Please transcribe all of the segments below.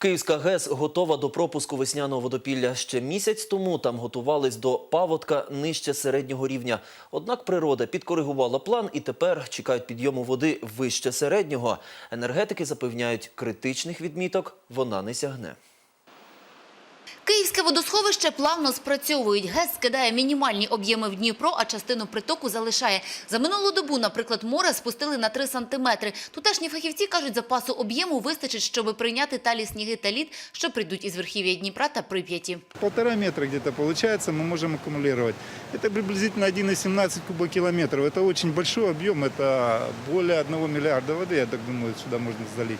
Київська ГЕС готова до пропуску весняного водопілля. Ще місяць тому там готувались до паводка нижче середнього рівня. Однак природа підкоригувала план і тепер чекають підйому води вище середнього. Енергетики запевняють, критичних відміток вона не сягне. Київське водосховище плавно спрацьовують. ГЕС скидає мінімальні об'єми в Дніпро, а частину притоку залишає. За минулу добу, наприклад, море спустили на 3 сантиметри. Тутешні фахівці кажуть, запасу об'єму вистачить, щоб прийняти талі сніги та лід, що прийдуть із верхів'я Дніпра та Прип'яті. Полтора метра где-то получается, мы можем аккумулировать. Это приблизительно 1,17 кубокилометров. Это очень большой объем, это более 1 миллиарда воды, я так думаю, сюда можно залить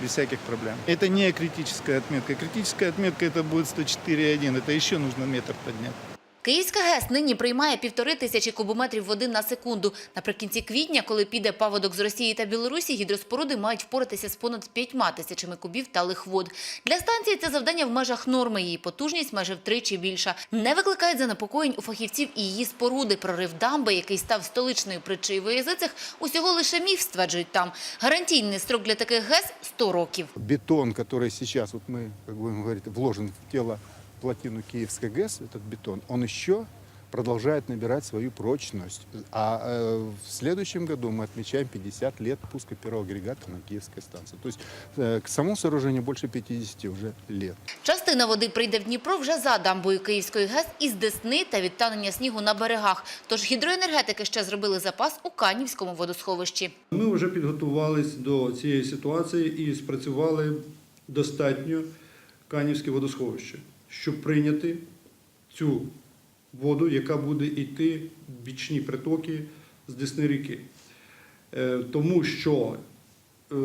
без всяких проблем. Это не критическая отметка. Критическая отметка это будет 104,1. Это еще нужно метр поднять. Київська ГЕС нині приймає півтори тисячі кубометрів води на секунду. Наприкінці квітня, коли піде паводок з Росії та Білорусі, гідроспоруди мають впоратися з понад п'ятьма тисячами кубів талих вод. Для станції це завдання в межах норми. Її потужність майже втричі більша. Не викликають занепокоєнь у фахівців і її споруди. Прорив дамби, який став столичною притчею в усього лише міф, стверджують там. Гарантійний строк для таких ГЕС – 100 років. Бетон, который сейчас, вот мы, как будем говорить, вложен в тело плотину Киевской ГЭС, этот бетон, он еще продолжает набирать свою прочность. А э, в следующем году мы отмечаем 50 лет пуска первого агрегата на Киевской станции. То есть э, к самому сооружению больше 50 уже лет. Частина води прийде в Дніпро вже за дамбою Київської ГЕС із Десни та відтанення снігу на берегах. Тож гідроенергетики ще зробили запас у Канівському водосховищі. Ми вже підготувались до цієї ситуації і спрацювали достатньо Канівське водосховище, щоб прийняти цю воду, яка буде йти в бічні притоки з Десни ріки. Е, Тому що е,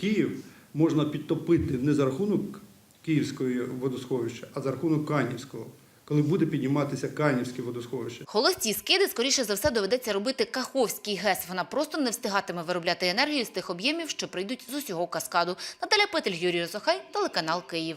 Київ можна підтопити не за рахунок Київського водосховища, а за рахунок Канівського, коли буде підніматися Канівське водосховище. Холості скиди, скоріше за все, доведеться робити Каховський ГЕС. Вона просто не встигатиме виробляти енергію з тих об'ємів, що прийдуть з усього каскаду. Наталя Петель, Юрій Осохай, телеканал Київ.